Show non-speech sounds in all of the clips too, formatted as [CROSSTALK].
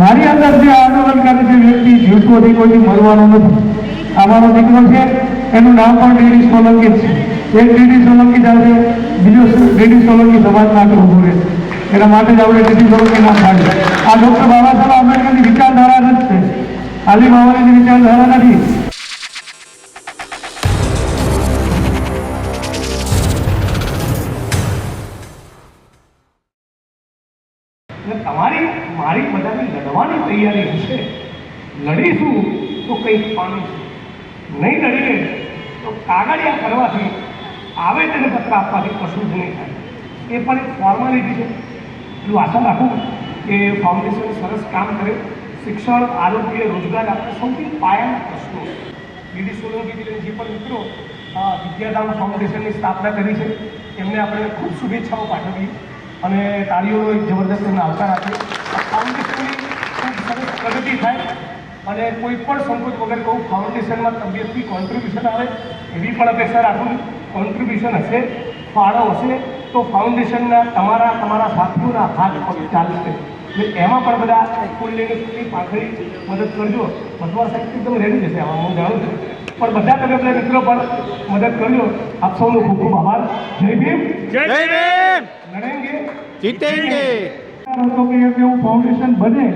મારી અંદર જે આંદોલન કરે છે, વ્યક્તિ જીવતોથી કોઈથી મળવાનો નથી. અમારો મારો દીકરો છે, એનું નામ પણ ડીડી સોલંકી છે. એક ડીડી સોલંકી આવશે બીજો ડીડી સોલંકી સમાજમાં આગળ ઊભો રહે. એના માટે જ આપણે ડીડી સોલંકી નામ પાડ્યું આ ડૉક્ટર બાબા સાહેબ આંબેડકરની વિચારધારા જ છે. આલી બાબાની વિચારધારા નથી. એટલે તમારી, મારી બધાની લડવાની તૈયારી હશે. લડીશું તો કંઈક પામીશું નહીં. લડીએ તો કાગળિયા કરવાથી તેને પત્ર આપવાથી કશું જ નહીં થાય. એ પણ એક ફોર્માલિટી છે. એટલું આશા રાખું કે ફાઉન્ડેશન સરસ કામ કરે. શિક્ષણ, આરોગ્ય, રોજગાર આપણે સૌથી પાયાના પ્રશ્નો ડીડી સોલંકી જે પણ મિત્રો વિદ્યાધામ ફાઉન્ડેશનની સ્થાપના કરી છે, એમને આપણે ખૂબ શુભેચ્છાઓ પાઠવીએ. અને તાળીઓનો એક જબરદસ્ત એમને આવકાર આપે ફાઉન્ડેશનની ખૂબ સરસ પ્રગતિ થાય અને કોઈ પણ સંકોચ વગર કહું ફાઉન્ડેશનમાં તબિયતથી કોન્ટ્રીબ્યુશન આવે, એવી પણ અપેક્ષા રાખું કોન્ટ્રીબ્યુશન હશે, ફાળો હશે, તો ફાઉન્ડેશનના તમારા તમારા સાથીઓના હાથ પગ ચાલશે. એટલે એમાં પણ બધા ફૂલ લઈને સુધી પાંખડી મદદ કરજો. ભગવાન સાહેબ, એકદમ રેડી જશે આમાં, હું જાણું છું. પણ બધા તમે બધા મિત્રો પણ મદદ કરજો આપ સૌનો ખૂબ ખૂબ આભાર. જય ભીમ. જય ભીમ. લડેંગે. જીતેંગે. હતો કે એવું ફાઉન્ડેશન બને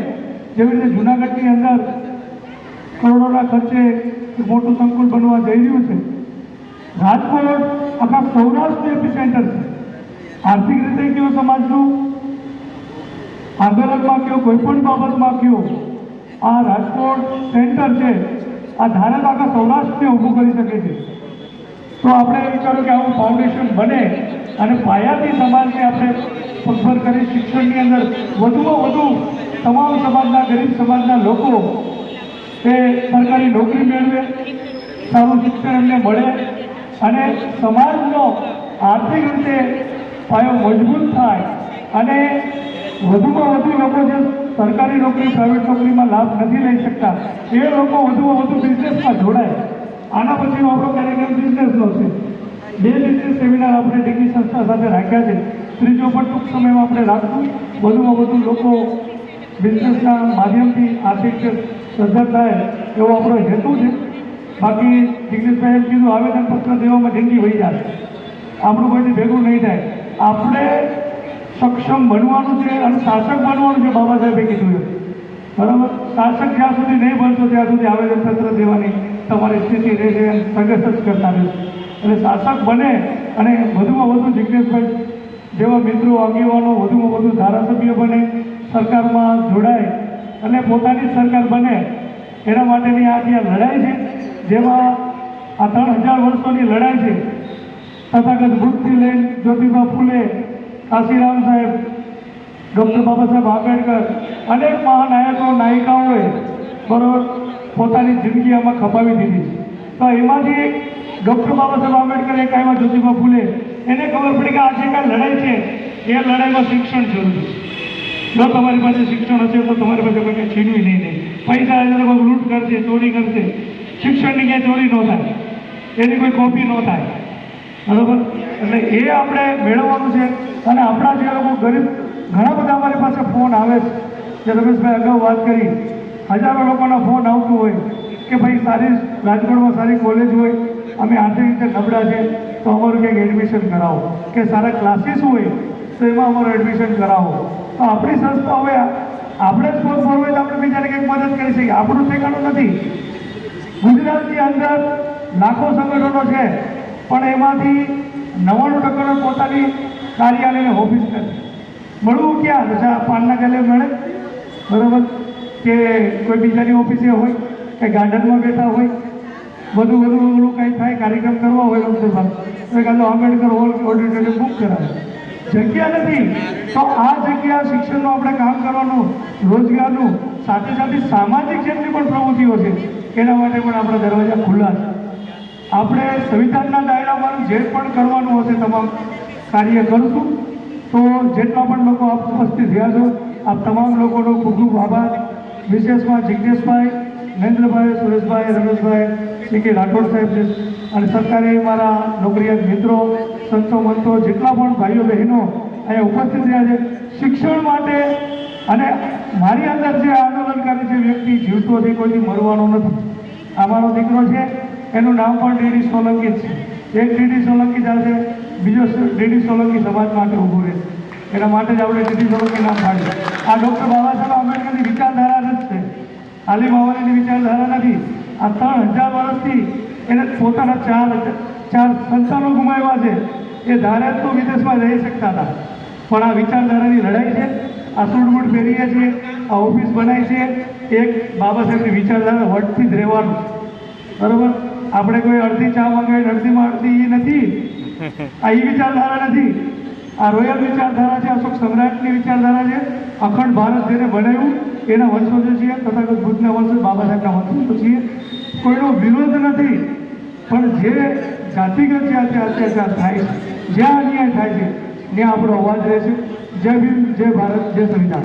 જેવી રીતે જુનાગઢની અંદર કરોડોના ખર્ચે મોટું સંકુલ બનવા જઈ રહ્યું છે. રાજકોટ આખા સૌરાષ્ટ્રનું એપિસેન્ટર છે. આર્થિક રીતે કયો સમાજનું આંદોલનમાં કયો કોઈ પણ બાબતમાં કયો? આ રાજકોટ સેન્ટર છે. આ ધારે તો આખા સૌરાષ્ટ્રને ઊભું કરી શકે છે. તો આપણે એમ વિચાર્યું કે આવું ફાઉન્ડેશન બને અને પાયાથી સમાજને આપણે પગભર કરી શિક્ષણની અંદર વધુમાં વધુ તમામ સમાજના ગરીબ સમાજના લોકો એ સરકારી નોકરી મેળવે, સારું શિક્ષણ એમને મળે અને સમાજનો આર્થિક રીતે પાયો મજબૂત થાય અને વધુમાં વધુ લોકો જે સરકારી નોકરી પ્રાઇવેટ નોકરીમાં લાભ નથી લઈ શકતા. એ લોકો વધુમાં વધુ બિઝનેસમાં જોડાય. આના પછીનો આપણો કાર્યક્રમ બિઝનેસનો છે. બે બિઝનેસ સેમિનાર આપણે ડિગ્રી સંસ્થા સાથે રાખ્યા છે. ત્રીજો પણ ટૂંક સમયમાં આપણે રાખશું. વધુમાં વધુ લોકો બિઝનેસના માધ્યમથી આર્થિક સદ્ધર થાય એવો આપણો હેતુ છે. બાકી જિગ્નેશભાઈ એમ કીધું આવેદનપત્ર દેવામાં જિંદગી વહી જાય. આપણું કોઈથી ભેગું નહીં થાય. આપણે સક્ષમ બનવાનું છે અને શાસક બનવાનું છે બાબા સાહેબે કીધું એમ. બરાબર? શાસક જ્યાં સુધી નહીં બનશો, ત્યાં સુધી આવેદનપત્ર દેવાની તમારી સ્થિતિ રહેશે સંઘર્ષ જ કરતા રહેશે. એટલે શાસક બને અને વધુમાં વધુ જિજ્ઞેશભાઈ જેવા મિત્રો, આગેવાનો, વધુમાં વધુ ધારાસભ્ય બને, સરકારમાં જોડાય અને પોતાની સરકાર બને, એના માટેની આ જે લડાઈ છે, જેમાં આ ત્રણ હજાર વર્ષોની લડાઈ છે, તથાગત બુદ્ધથી લઈને જ્યોતિબા ફૂલે કાશીરામ સાહેબ, ડૉક્ટર બાબા સાહેબ આંબેડકર, અનેક મહાનાયકો, નાયિકાઓએ બરોબર પોતાની જિંદગી આમાં ખપાવી દીધી તો એમાંથી ડૉક્ટર બાબા સાહેબ આંબેડકર એક આવ્યા જ્યોતિબા ફૂલે. એને ખબર પડી કે આ જે કાંઈ લડાઈ છે, એ લડાઈમાં શિક્ષણ જરૂરી જો તમારી પાસે શિક્ષણ હશે તો તમારી પાસે કંઈ છીનવી નહીં નહીં પૈસા હશે તો કોઈ લૂંટ કરશે, ચોરી કરશે. શિક્ષણની ક્યાંય ચોરી ન થાય. એની કોઈ કોપી ન થાય. બરાબર? એટલે એ આપણે મેળવવાનું છે. અને આપણા જે લોકો ગરીબ, ઘણા બધા અમારી પાસે ફોન આવે છે. જે રમેશભાઈ અગાઉ વાત કરી, હજારો લોકોના ફોન આવતું હોય કે ભાઈ સારી રાજકોટમાં સારી કોલેજ હોય, અમે આર્થિક રીતે નબળા છે, તો અમારું ક્યાંક એડમિશન કરાવો. કે સારા ક્લાસીસ હોય, તો એમાં અમારું એડમિશન કરાવો. તો આપણી સંસ્થા હવે આપણે જ ફોન હોય તો આપણે બીજાને કંઈક મદદ કરી શકીએ. આપણું ઠેકાણું નથી. ગુજરાતની અંદર લાખો સંગઠનો છે, પણ એમાંથી નવ્વાણું ટકાનો પોતાની કાર્યાલય ઓફિસ મળવું ક્યાં? રજા પાનના ગલે મળે? બરાબર? કે કોઈ બીજાની ઓફિસે હોય? કે ગાર્ડનમાં બેઠા હોય? વધુ વધુ ઓલું કંઈ થાય, કાર્યક્રમ કરવા હોય લોકસભા તો કાલે આંબેડકર હોલ ઓડિટોરિયમ બુક કરાવે. જગ્યા નથી. તો આ જગ્યા શિક્ષણનું આપણે કામ કરવાનું, રોજગારનું, સાથે સાથે સામાજિક ક્ષેત્રની પણ પ્રવૃત્તિઓ છે, એના માટે પણ આપણા દરવાજા ખુલ્લા છે. આપણે સંવિધાનના દાયરામાં જે પણ કરવાનું હશે તમામ કાર્ય કરશું. તો જેટલા પણ લોકો આપ ઉપસ્થિત થયા છો, આપ તમામ લોકોનો ખૂબ ખૂબ આભાર. વિશેષમાં જિજ્ઞેશભાઈ મહેન્દ્રભાઈ સુરેશભાઈ, રમેશભાઈ, શ્રી કે રાઠોડ સાહેબ છે. અને સરકારી મારા નોકરિયાત મિત્રો, સંતો, મંતો, જેટલા પણ ભાઈઓ, બહેનો અહીંયા ઉપસ્થિત રહ્યા છે, શિક્ષણ માટે અને મારી અંદર જે આ વ્યક્તિ જીવતો છે, કોઈથી મરવાનો નથી. અમારો દીકરો છે, એનું નામ પણ ડીડી સોલંકી છે. એક ડીડી સોલંકી ચાલશે બીજો ડીડી સોલંકી સમાજ માટે ઊભો રહે એના માટે જ આપણે ડીડી સોલંકી નામ પાડ્યું. આ ડૉક્ટર બાબા સાહેબ આંબેડકરની વિચારધારા જ છે. આલી માવાલીની વિચારધારા નથી. આ ત્રણ હજાર વર્ષથી એને પોતાના ચાર ચાર સંતાનો ગુમાવ્યા છે. એ ધારે તો વિદેશમાં રહી શકતા હતા. પણ આ વિચારધારાની લડાઈ છે. આ સૂટબૂટ પહેરીએ છીએ આ ઓફિસ બનાવી છે. એક બાબા સાહેબની વિચારધારા વટથી જ રહેવાનું. બરાબર? આપણે કોઈ અડધી ચા મંગાવી અડધીમાં અડધી એ નથી. [LAUGHS] આ એ વિચારધારા નથી. આ રોયલ વિચારધારા છે, અશોક સમ્રાટની વિચારધારા છે. અખંડ ભારત જેને બનાવ્યું, એના વંશજો છીએ, તથાગત ભૂતના વંશ બાબા સાહેબના વંશજો છીએ. કોઈનો વિરોધ નથી. પણ જે જાતિગત ત્યાં અત્યાચાર થાય છે, જ્યાં અન્યાય થાય છે, ત્યાં આપણો અવાજ રહેશે જય ભીમ, જય ભારત, જય સંવિધાન.